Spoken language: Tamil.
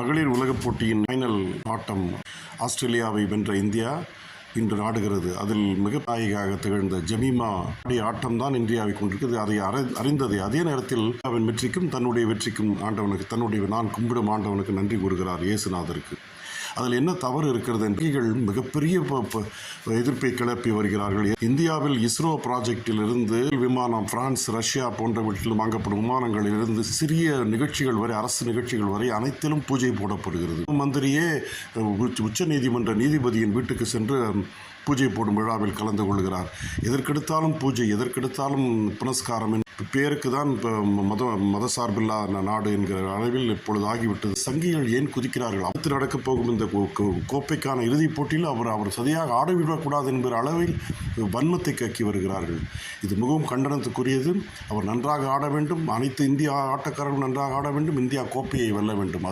மகளிர் உலகப் போட்டியின் ஃபைனல் ஆட்டம் ஆஸ்திரேலியாவை வென்ற இந்தியா இன்று நாடுகிறது. அதில் மிக நாயகியாக திகழ்ந்த ஜமீமா ஆடிய ஆட்டம்தான் இந்தியாவை கொண்டிருக்கிறது. அதை அறி- அறிந்தது அதே நேரத்தில் அவன் வெற்றிக்கும் தன்னுடைய வெற்றிக்கும் ஆண்டவனுக்கு தன்னுடைய நான் கும்பிடும் ஆண்டவனுக்கு நன்றி கூறுகிறார் இயேசுநாதருக்கு. அதில் என்ன தவறு இருக்கிறது என்று மிகப்பெரிய ப- எதிர்ப்பை கிளப்பி வருகிறார்கள். இந்தியாவில் இஸ்ரோ ப்ராஜெக்டிலிருந்து விமானம் பிரான்ஸ் ரஷ்யா போன்றவற்றில் வாங்கப்படும் விமானங்களிலிருந்து சிறிய நிகழ்ச்சிகள் வரை அரசு நிகழ்ச்சிகள் வரை அனைத்திலும் பூஜை போடப்படுகிறது. மந்திரியே உச்ச- நீதிமன்ற நீதிபதியின் வீட்டுக்கு சென்று பூஜை போடும் விழாவில் கலந்து கொள்கிறார். எதற்கெடுத்தாலும் பூஜை எதற்கெடுத்தாலும் புனஸ்காரம் பேருக்கு தான் இப்போ மத மதசார்பில்லா நாடு என்கிற அளவில் இப்பொழுது ஆகிவிட்டது. சங்கிகள் ஏன் குதிக்கிறார்கள்? அடுத்து நடக்கப் போகும் இந்த கோ- கோ- கோப்பைக்கான இறுதிப் போட்டியில் அவர் அவர் சரியாக ஆடவிடக்கூடாது என்கிற அளவில் வன்மத்தை கக்கி வருகிறார்கள். இது மிகவும் கண்டனத்துக்குரியது. அவர் நன்றாக ஆட வேண்டும். அனைத்து இந்திய ஆட்டக்காரர்களும் நன்றாக ஆட வேண்டும். இந்தியா கோப்பையை வெல்ல வேண்டும்.